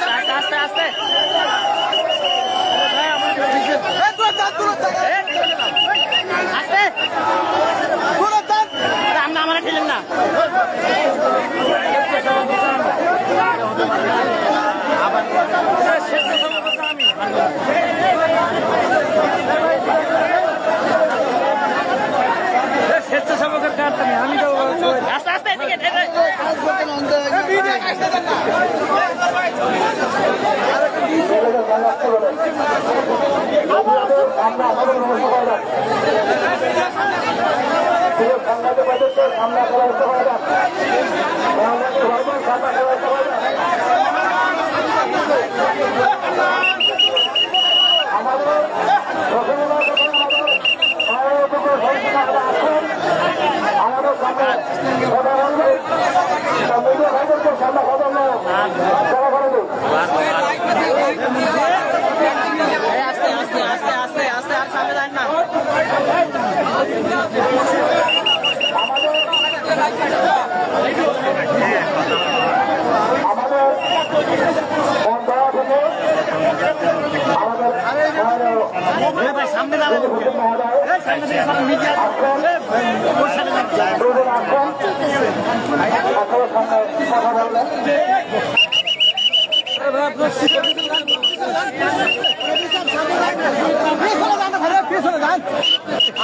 আস্তে আস্তে। আমরা আমার ঠেলেন না স্বেচ্ছাসেবকের কার্ড আমি তো আস্তে আস্তে এদিকে ঠেলে সামনে করার সময় সামনে করার সময় আমাদের রসগোল্লা দোকান আমাদের পায়ের উপর সংখ্যা আসুন আমাদের সামনে কথা বলবে মিডিয়া ভাইদেরকে সামনে কথা বলো যারা করে দিন এই আস্তে আস্তে আস্তে আস্তে আস্তে আর সামনে যান না আমাদের এ ভাই সামনে যাব মহোদয় দুজন আসবেন আসলে সামনে কথা বলবেন আস্তে আস্তে সংক্ষিপ্ত কথা নিয়ে আসবেন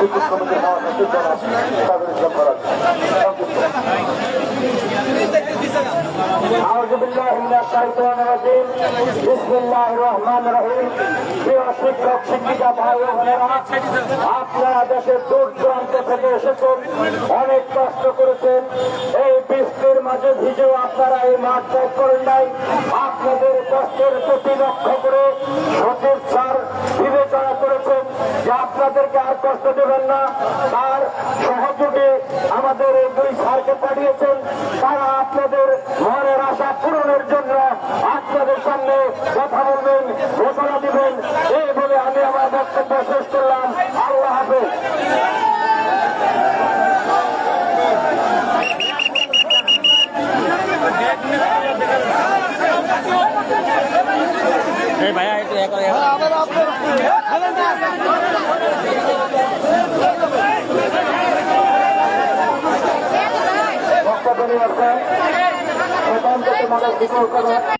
বিদ্যুৎ কমিটির সভাপতি জনাব সাবির ইসলাম Santo আজিম বিসমুল্লাহ রহমান রহিম। প্রিয় শিক্ষক, শিক্ষিকা, ভাই আপনারা দেশের দূর দূরান্ত থেকে এসেছেন, অনেক কষ্ট করেছেন। এই বৃষ্টির মাঝে ভিজেও আপনারা এই মাঠ ত্যাগ করেন নাই। আপনাদের কষ্টের প্রতি লক্ষ্য করে সচিব স্যার বিবেচনা করেছেন যে আপনাদেরকে আর কষ্ট দেবেন না। তার সহযোগে আমাদের এই দুই স্যারকে পাঠিয়েছেন। তারা আপনাদের মনের আশা পূরণের জন্য আপনাদের সামনে কথা বলবেন ঘোষণা দিবেন। এই বলে আমি আমার বক্তব্য শেষ করলাম। আল্লাহ হাফেজ। ভাইয়া একটু এ বক্তব্য নিয়ে আসছেন প্রধান থেকে মানুষ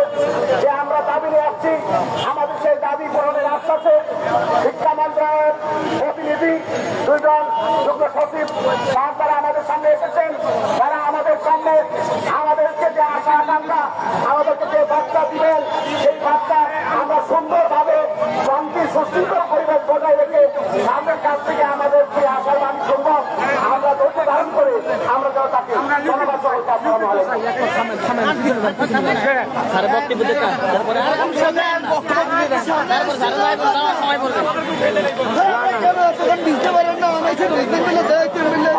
যে আমরা দাবি নিয়ে আসছি, আমাদের সেই দাবি পূরণের আশ্বাসে শিক্ষা মন্ত্রণালয়ের প্রতিনিধি দুইজন যুগ্ম সচিব তার আমাদের সামনে এসেছেন। তারা আমাদের সামনে আমাদেরকে যে আশা আকাঙ্ক্ষা, আমাদেরকে যে বার্তা দিবেন, সেই বার্তা আমরা সুন্দরভাবে শান্তি, সুশৃঙ্খল পরিবেশ বজায় রেখে তাদের কাছ থেকে আমাদের যে আশার বাণী শুনব আমরা ধৈর্য ধারণ করে আমরা যেন তাকে ধন্যবাদ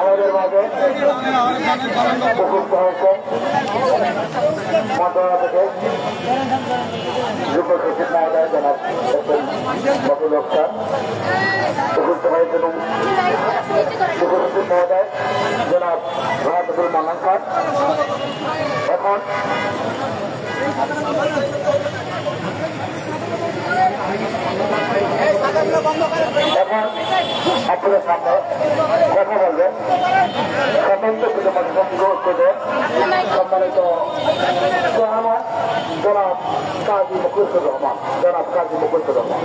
আমাদের মাঝে উপস্থিত মহোদয় জনাব রাহাতুল মান্নান খান এখন এখন আপনাদের সামনে কথা বলবেন স্বতন্ত্র সম্মানিত জনাব কাজী মুখুসুর রহমান জনাব কাজী মুখুসুর রহমান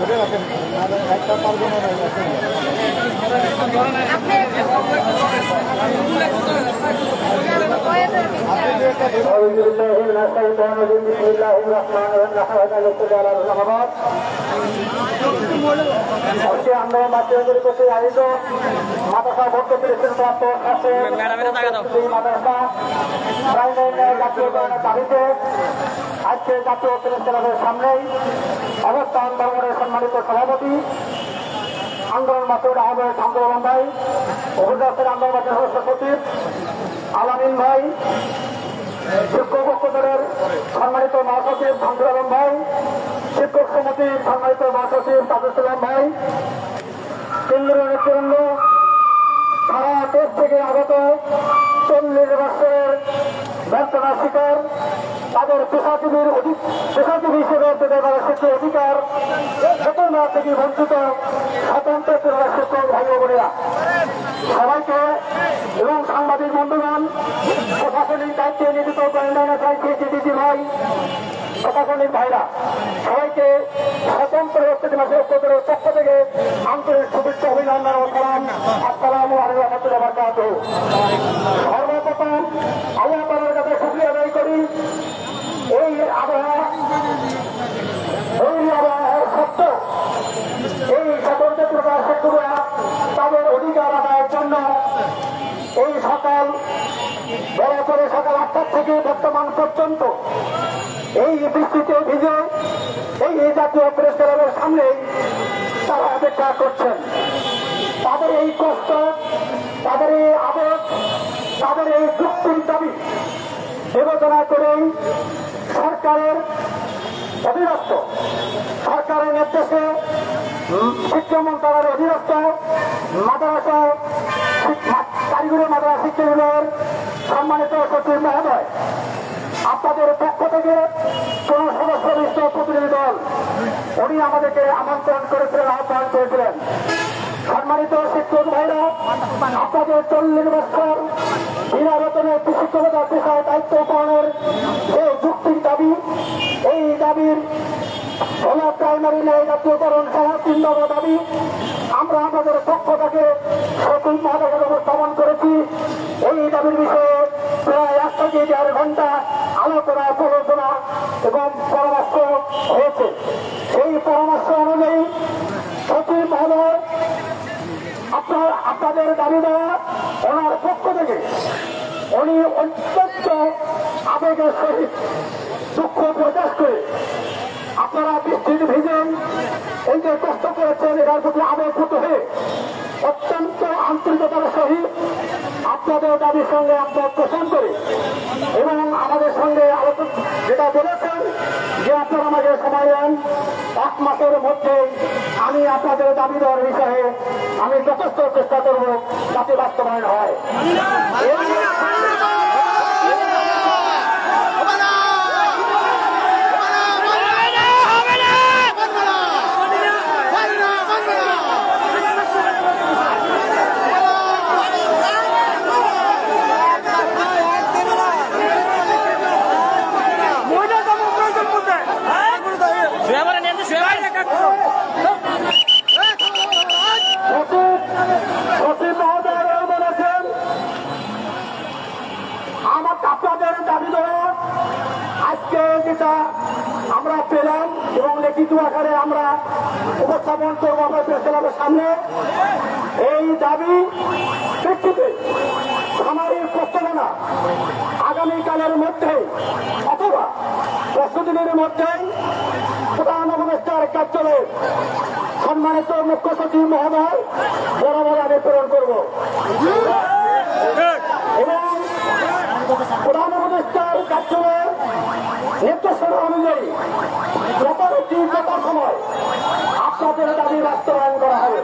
أعوذ بالله من الشيطان الرجيم بسم الله الرحمن الرحيم نحمد على রহমান আজকে আমরা বাচ্চাদের কাছে আয়োজিত মাদ্রাসা ভর্তি করেছেন প্রাপ্ত ম্যাডামের টাকা দাও। এই মাদ্রাসা প্রাইমারি জাতীয়করণের দাবিতে আজকে জাতীয় প্রেস ক্লাবের সামনেই অবস্থান ভবনের সম্মানিত সভাপতি, আন্দোলন মাসুদ আহমেদ রহমান ভাই উপজাতের আন্দোলন মাসের সদস্য সচিব আলামিন ভাই, শিক্ষক দলের সম্মানিত মহাসচিব শামসুল আলম ভাই, শিক্ষক সমিতির সম্মানিত মহাসচিব তাজুল ভাই, কেন্দ্রীয় নেতৃবৃন্দ, সারা দেশ থেকে আগত চল্লিশ বছরের ব্যর্থনা শিকার তাদের পেশাজীবীর পেশাজীবী হিসেবে তাদের শিক্ষক অধিকার বেতনা থেকে বঞ্চিত, স্বতন্ত্র ভাই বোনেরা। সবাইকে এবং সাংবাদিক বন্ধুগণ, প্রশাসনিক দায়িত্বে নিয়োজিত গোয়েন্দা চাইছে দিদি ভাই, প্রশাসনিক ভাইরা, সবাইকে স্বতন্ত্র ব্যক্তি পক্ষ থেকে আন্তরিক শুভেচ্ছা, অভিনন্দন আসসালামু সর্বপ্রথম আল্লাহ শুক্রিয়া আদায় করি। এই আবহাওয়া সত্য। এই স্বতন্ত্র প্রকাশ শিক্ষকরা তাদের অধিকার আদায়ের জন্য। এই সকাল, বড় করে সকাল আটটার থেকে বর্তমান পর্যন্ত এই বৃষ্টিতে ভিজে এই জাতীয় প্রেস ক্লাবের সামনে তারা অপেক্ষা করছেন। তাদের এই কষ্ট, তাদের এই আবেগ, তাদের এই যুক্তির দাবি বিবেচনা করেই সরকারের অধীনস্থ, সরকারের নির্দেশে শিক্ষা মন্ত্রণালয়ের অধীনস্থ মাদ্রাসা কারিগরি মাদ্রাসা শিক্ষা বিভাগের সম্মানিত সচিব মহোদয়, আপনাদের পক্ষ থেকে কোন সদস্য বিশিষ্ট প্রতিনিধি দল, উনি আমাদেরকে আমন্ত্রণ করেছিলেন, আহ্বান করেছিলেন। সম্মানিত শিক্ষক ভাইরা, আপনাদের চল্লিশ বছর বিনা বেতনে শিক্ষকতার পেশায় দায়িত্ব পালনের যে যুক্তির দাবি, এই দাবির হল প্রাইমারি ন্যায় জাতীয়করণ সহ তিন নম্বর দাবি। আমরা আমাদের পক্ষ থেকে সকল মহানগর উপস্থাপন করেছি। এই দাবির বিষয়ে প্রায় এক থেকে দেড় ঘণ্টা আলোচনা প্রলোচনা এবং পরামর্শ হয়েছে সেই পরামর্শ অনুযায়ী সচিব মহোদয় আপনার আপনাদের দাবি দেওয়া ওনার পক্ষ থেকে উনি অত্যন্ত আবেগের সহিত দুঃখ প্রকাশ করে আপনারা বৃষ্টির ভিজেন এই যে কষ্ট করেছেন, এটার প্রতি আবেগভূত হয়ে অত্যন্ত আন্তরিকতার সহিত আপনাদের দাবির সঙ্গে একমত পোষণ করে এবং আমাদের সঙ্গে যেটা বলেছেন যে আপনারা আমাকে সময় দেন, এক মাসের মধ্যে আমি আপনাদের দাবি দেওয়ার বিষয়ে আমি যথেষ্ট চেষ্টা করব যাতে বাস্তবায়ন হয় শুয়ে পড়েন এমনি শুয়ে পড়েন সচিব সচিব মহোদয় বলেছেন আমার আপনাদের দাবি দেওয়া আজকে যেটা আমরা পেলাম এবং লিখিত আকারে আমরা উপস্থাপন করব আমরা প্রেস ক্লাবের সামনে এই দাবি প্রেক্ষিতে সামরিক প্রস্তাবনা আগামীকালের মধ্যে অথবা প্রস্তুতির মধ্যে প্রধান উপদেষ্টার কার্যালয়ে সম্মানিত মুখ্য সচিব মহোদয় বরাবর আমি প্রেরণ করব। এবং প্রধান কার্যালয়ের নির্দেশনা অনুযায়ী যথারীতি যথা সময় আপনাদের দাবি বাস্তবায়ন করা হবে।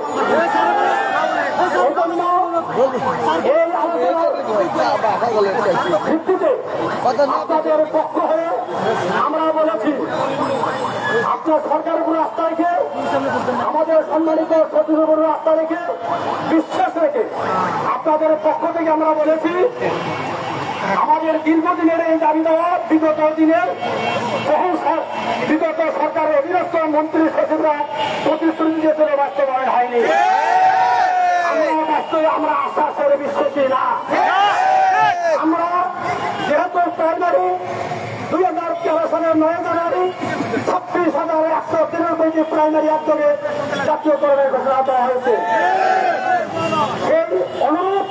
আপনাদের পক্ষ হয়ে আমরা বলেছি, আপনার সরকার উপর আস্থা রেখে, আমাদের সম্মানিত সচিবের আস্থা রেখে বিশ্বাস রেখে আপনাদের পক্ষ থেকে আমরা বলেছি, আমাদের দীর্ঘদিনের এই দাবি দেওয়া, বিগত দিনের বহু বিগত সরকারের অধীনস্থ মন্ত্রী সচিবরা প্রতিশ্রুতি দিয়েছিল, বাস্তবায়ন হয়নি। মতোই আমরা আশা করে বিশ্বাসী না আমরা যেহেতু প্রাইমারি দুই হাজার তেরো সালের নয় জানুয়ারি ছাব্বিশ হাজার একশো তিরানব্বইটি প্রাইমারি একযোগে জাতীয়করণের ঘোষণা দেওয়া হয়েছে। সেই অনুরূপ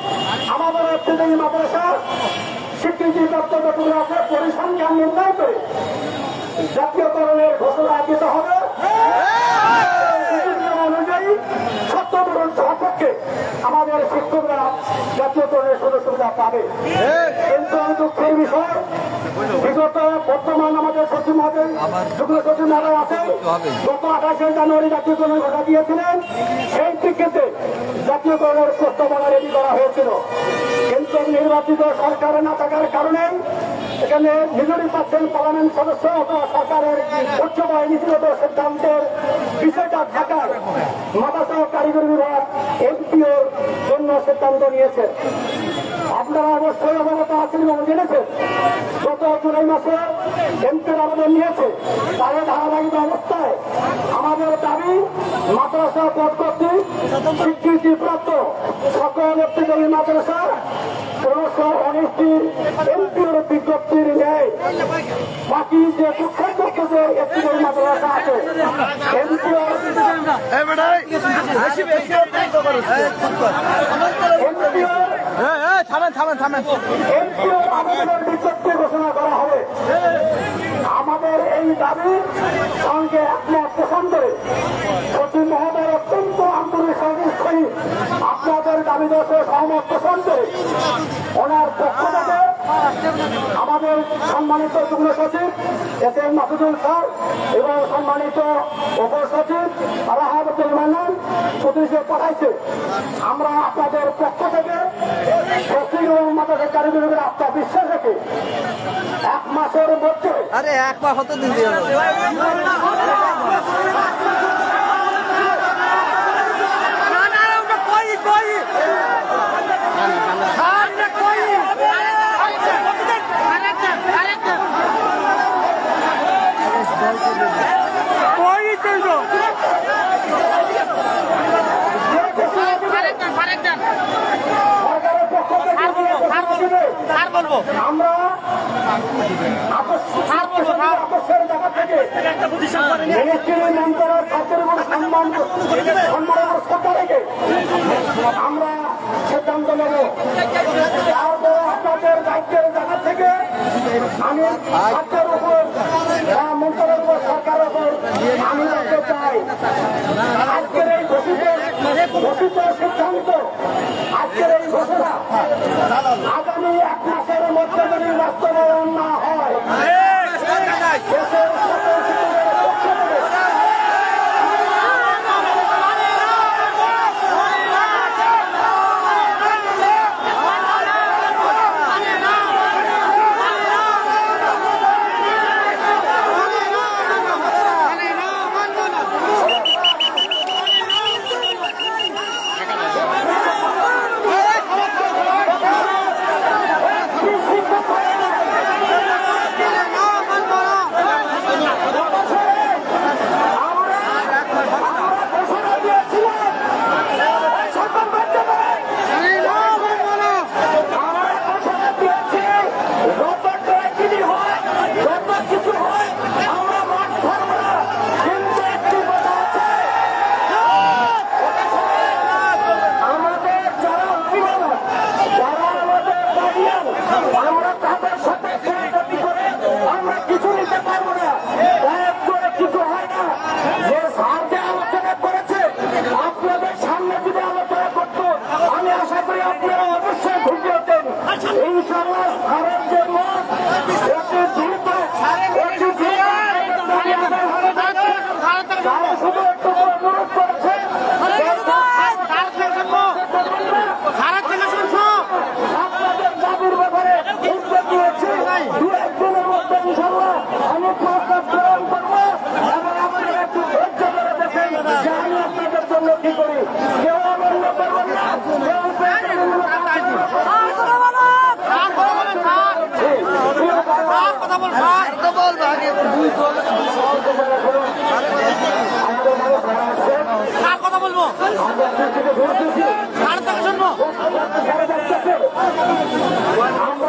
আমাদের ত্রিদেবী মাদ্রাসা স্বীকৃতি প্রাপ্ত আছে পরিসংখ্যান নির্ণয় করে জাতীয়করণের ঘোষণা আমাদের শিক্ষকরা জাতীয়করণের সুযোগ সুবিধা পাবে। কিন্তু আমি দুঃখের বিষয়। বিগত বর্তমান আমাদের সচিব মহাদেব যুগ্ম সচিব মহাদেব আছে। গত আঠাশে জানুয়ারি জাতীয়করণের ঘোষণা দিয়েছিলেন। সেই প্রেক্ষিতে জাতীয়করণের প্রস্তাবনা রেডি করা হয়েছিল। কিন্তু নির্বাচিত সরকার না থাকার কারণে এখানে মেজরিটি পাচ্ছেন পার্লামেন্ট সদস্য অথবা সরকারের উচ্চ বাহিনীগত সিদ্ধান্তের বিষয়টা থাকার মাদ্রাসা ও কারিগরি বিভাগ এমপিওর জন্য সিদ্ধান্ত নিয়েছে। আপনারা অবশ্যই অবগত আছেন এবং জেনেছেন। গত জুলাই মাসে এমপির আবেদন নিয়েছে। তার ধারাবাহিক অবস্থায় আমাদের দাবি মাদ্রাসা পদ কর্তৃক স্বীকৃতিপ্রাপ্ত সকল ব্যক্তিগত মাদ্রাসা ষোলোশো উনিশটির বিজ্ঞপ্তির নেয় বাকি যে দুঃখের যে একটি মাদ্রাসা আছে এমপিওর থামেন থামেন থামেন ঘোষণা করা হবে। আমাদের এই দাবি সঙ্গে একমত পোষণ করে সচিব মহোদয় অত্যন্ত আন্তরিক সঙ্গে আপনাদের দাবি দশে সহমত পোষণ করে। ওনার পক্ষ আমাদের সম্মানিত যুগ্ম সচিব এস এম মাসুদুল স্যার এবং সম্মানিত উপসচিব রাহাবুল মান্নান প্রতিনিধি পাঠাইছে। আমরা আপনাদের পক্ষ থেকে সচিব এবং মাদ্রাসা কারিগরের আত্মা বিশ্বাস রেখে এক মাসের মধ্যে আরে একবার হতে দিন সরকারের থেকে আমরা জায়গা থেকে মিনিস্ট্রি মন্ত্রণালয়ের খাদ্যের উপর সম্মান রেখে আমরা আপনাদের দায়িত্বের জায়গা থেকে আমি খাদ্যের উপর আহ, মন্ত্রণালয়ের সরকারের উপর আমি চাই আজকের এই ঘোষিত ঘোষিত সিদ্ধান্ত আজকের এই ঘোষণা আগামী এক মাসের মধ্যে যদি বাস্তবায়ন না হয় দেশের সকল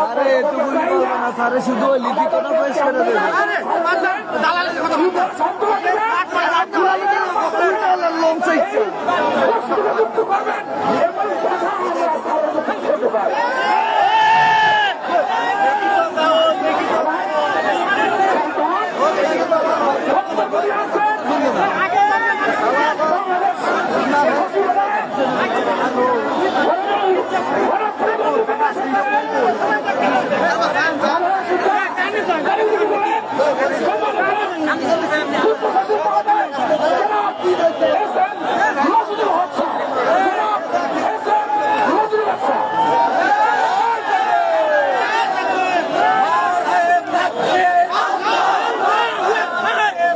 আরে এতগুলি করব না স্যারে শুধু ওই লিপি কোটা পেশ করে দেবে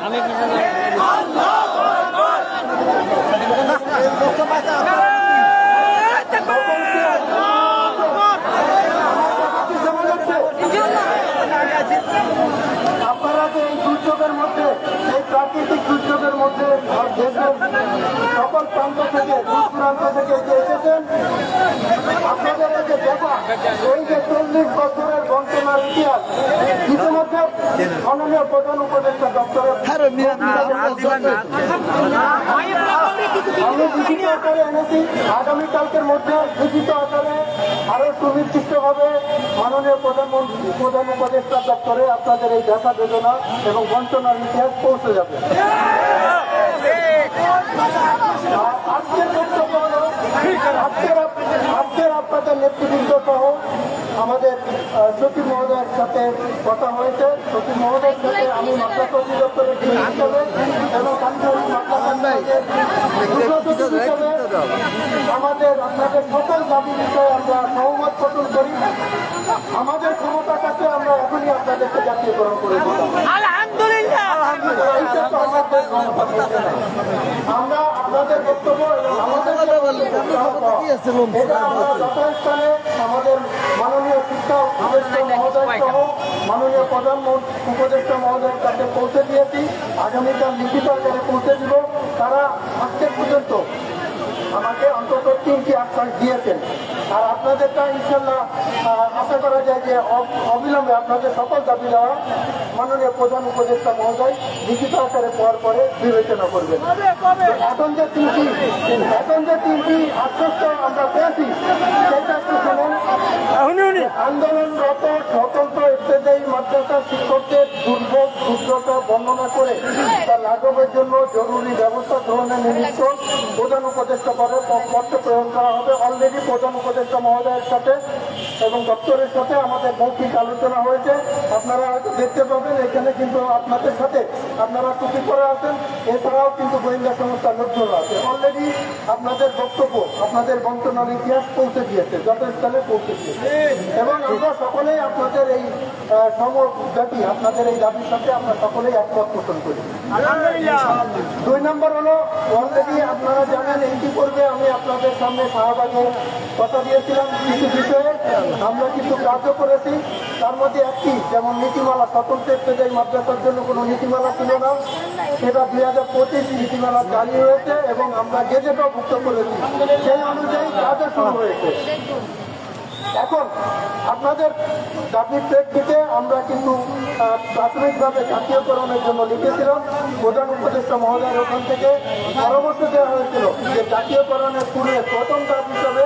আমি পিছনে আপনারা যে এই দুর্যোগের মধ্যে এই প্রাকৃতিক দুর্যোগের মধ্যে দেশের সকল প্রান্ত থেকে দূর প্রান্ত থেকে যে এসেছেন আপনাদের যে দেখা এই যে চল্লিশ বছরের বঞ্চনার ইতিহাস ইতিমধ্যে মাননীয় প্রধান উপদেষ্টা দপ্তরের মিয়া মিয়া আমি লিখিত আকারে এনেছি আগামীকালকের মধ্যে লিখিত আকারে আরও সুনির্দিষ্টভাবে মাননীয় প্রধানমন্ত্রী প্রধান উপদেষ্টা দপ্তরে আপনাদের এই দেখা বেদনা এবং বঞ্চনার ইতিহাস পৌঁছে যাবে আর আজকের বক্তব্য হলো আজকের আপ- আজকের আপনাদের নেতৃবৃন্দ সহ আমাদের সচিব মহোদয়ের সাথে কথা হয়েছে। সচিব মহোদয়ের সাথে আমি মাদ্রাসা অধিদপ্তরের ডিন হিসেবে এবং আমাদের আপনাদের সকল দাবি বিষয়ে আমরা সহমত পোষণ করি। আমাদের ক্ষমতাটাকে আমরা এখনই আপনাদেরকে জাতীয়করণ করে দিতাম এইটা তো আমাদের ক্ষমতা বলতে না। আমরা আপনাদের বক্তব্য আমাদের আমাদের মাননীয় শিক্ষা উপদেষ্টা মহোদয় সহ মাননীয় প্রধানমন্ত্রী উপদেষ্টা মহোদয়ের কাছে পৌঁছে দিয়েছি। আগামীকাল লিখিত আকারে পৌঁছে দিব। তারা আজকের পর্যন্ত আমাকে অন্তত তিনটি আশ্বাস দিয়েছেন। আর আপনাদেরটা ইনশাল্লাহ আশা করা যায় যে অবিলম্বে আপনাদের সকল দাবি দেওয়া মাননীয় প্রধান উপদেষ্টা মহোদয় লিখিত আকারে পাওয়ার পরে বিবেচনা করবেন। এখন যে তিনটি এখন যে তিনটি আশ্বস্ত আমরা পেয়েছি সেটা একটু শুনুন? আন্দোলনরত স্বতন্ত্র স্টেজেই মাদ্রাসা শিক্ষকদের দুর্ভোগ দুর্দশা বর্ণনা করে তার লাঘবের জন্য জরুরি ব্যবস্থা গ্রহণের নিমিত্ত প্রধান উপদেষ্টা পদে পত্র প্রেরণ করা হবে। অলরেডি প্রধান উপদেষ্টা মহোদয়ের সাথে এবং দপ্তরের সাথে আমাদের মৌখিক আলোচনা হয়েছে। আপনারা হয়তো দেখতে পাবেন এখানে কিন্তু আপনাদের সাথে আপনারা টুপি করে আছেন, এছাড়াও কিন্তু গোয়েন্দা সংস্থার লোকজন আছে। অলরেডি আপনাদের বক্তব্য, আপনাদের বন্টনার ইতিহাস পৌঁছে দিয়েছে যথাস্থানে পৌঁছে দিয়েছে। এবং আমরা সকলেই আপনাদের এই সমব্যাপী, আপনাদের এই দাবির সাথে আমরা সকলেই একমত পোষণ করি। দুই নম্বর হলো অলরেডি আপনারা জানেন এমপি করবে, আমি আপনাদের সামনে শাহবাগে কথা দিয়েছিলাম কিছু বিষয়ে। আমরা কিছু কাজও করেছি। তার মধ্যে একটি, যেমন নীতিমালা, স্বতন্ত্র স্টেজের মাদ্রাসার জন্য কোনো নীতিমালা ছিল না। সেটা দুই হাজার পঁচিশ নীতিমালা জারি হয়েছে এবং আমরা গেজেটও ভুক্ত করেছি। সেই অনুযায়ী কাজও শুরু হয়েছে। এখন আপনাদের দাবির প্রেক্ষিতে আমরা কিন্তু প্রাথমিকভাবে জাতীয়করণের জন্য লিখেছিলাম, প্রধান উপদেষ্টা মহোদয়ের ওখান থেকে পরামর্শ দেওয়া হয়েছিল যে জাতীয়করণের পূর্বে প্রথম দাবি হিসাবে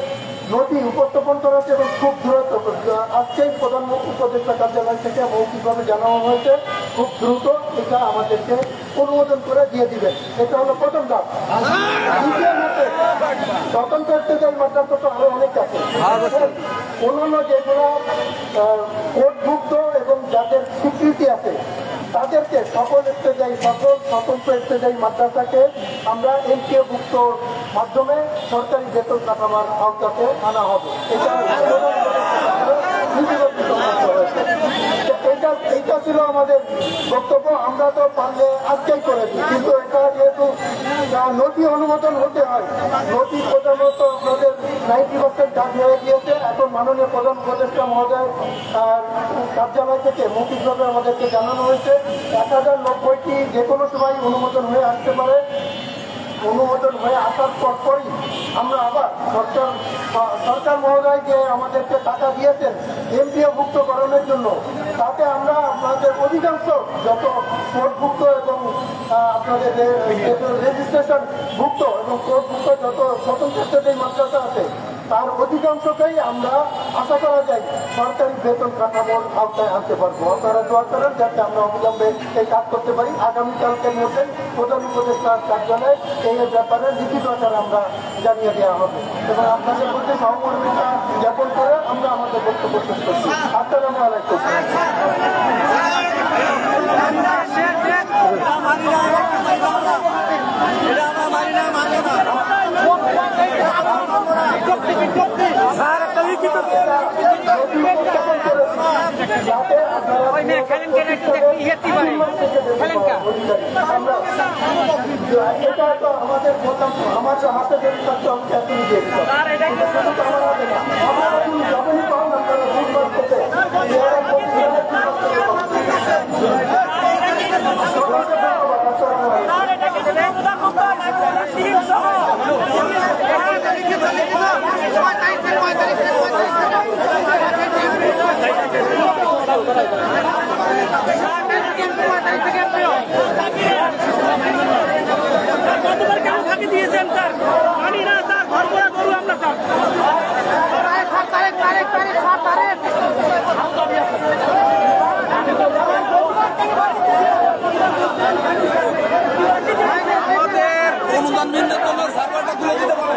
নথি উপস্থাপন করা হচ্ছে এবং খুব দ্রুত আজকেই প্রধান উপদেষ্টা কার্যালয় থেকে মৌখিকভাবে জানানো হয়েছে, খুব দ্রুত এটা আমাদেরকে অনুমোদন করে দিয়ে দিবেন। এটা হলো প্রথম ধাপ। স্টেজের মাদ্রাসা তো আরও অনেক আছে। অন্যান্য যেগুলো কোর্টভুক্ত এবং যাদের স্বীকৃতি আছে তাদেরকে সকল স্টেজাই সকল স্বতন্ত্র স্টেজাই মাদ্রাসাকে আমরা এনপিওভুক্ত মাধ্যমে সরকারি বেতন কাঠামার আওতাতে আনা হবে এটা নীতিগত সিদ্ধান্ত হয়েছে। তো এটা এইটা ছিল আমাদের বক্তব্য। আমরা তো পারলে আজকেই করেছি কিন্তু এটা যেহেতু নথি অনুমোদন হতে হয় নথি প্রধানত আমাদের নাইনটি পার্সেন্ট কাজ হয়ে গিয়েছে এখন মাননীয় প্রধান উপদেষ্টা মহোদয় আহ, কার্যালয় থেকে মৌখিকভাবে আমাদেরকে জানানো হয়েছে এক হাজার নব্বইটি যে কোনো সময় অনুমোদন হয়ে আসতে পারে। অনুমোদন হয়ে আসার পর পরই আমরা আবার সরকার সরকার মহোদয় যে আমাদেরকে টাকা দিয়েছেন এমপিও ভুক্তকরণের জন্য তাতে আমরা আপনাদের অধিকাংশ যত কোর্টভুক্ত এবং আপনাদের রেজিস্ট্রেশন ভুক্ত এবং কোর্টভুক্ত যত স্বতন্ত্র মাদ্রাসা আছে তার অধিকাংশকেই আমরা আশা করা যায় সরকারি বেতন কাঠামোর আওতায় আনতে পারব। আপনারা দোয়া করেন যাতে আমরা অবিলম্বে এই কাজ করতে পারি। আগামীকালকের মধ্যে প্রধান উপদেষ্টার কার্যালয়ে এই ব্যাপারে লিখিত আকারে আমরা জানিয়ে দেওয়া হবে। এবং আপনাদের মধ্যে সহমর্মিতা জ্ঞাপন করে আমরা আমাদের বক্তব্য শেষ করছি। আসসালামু আলাইকুম। আপনারা ওই আমাদের প্রথম আমার হাতে যদি থাকতো আমি শুধু তো আমার না। যখনই পান আপনারা বুধবার থেকে এরা বলছে, এরা কি করতে হবে? সবাইকে ধন্যবাদ। আসসালামু আলাইকুম। স্যার এটা কি বেঙ্গলা কোম্পানি টিম সহ গতবার কেমন ফাঁকি দিয়েছেন আমাদের অনুদান নিম্ন সার্ভারটা খুলে দিতে পারে।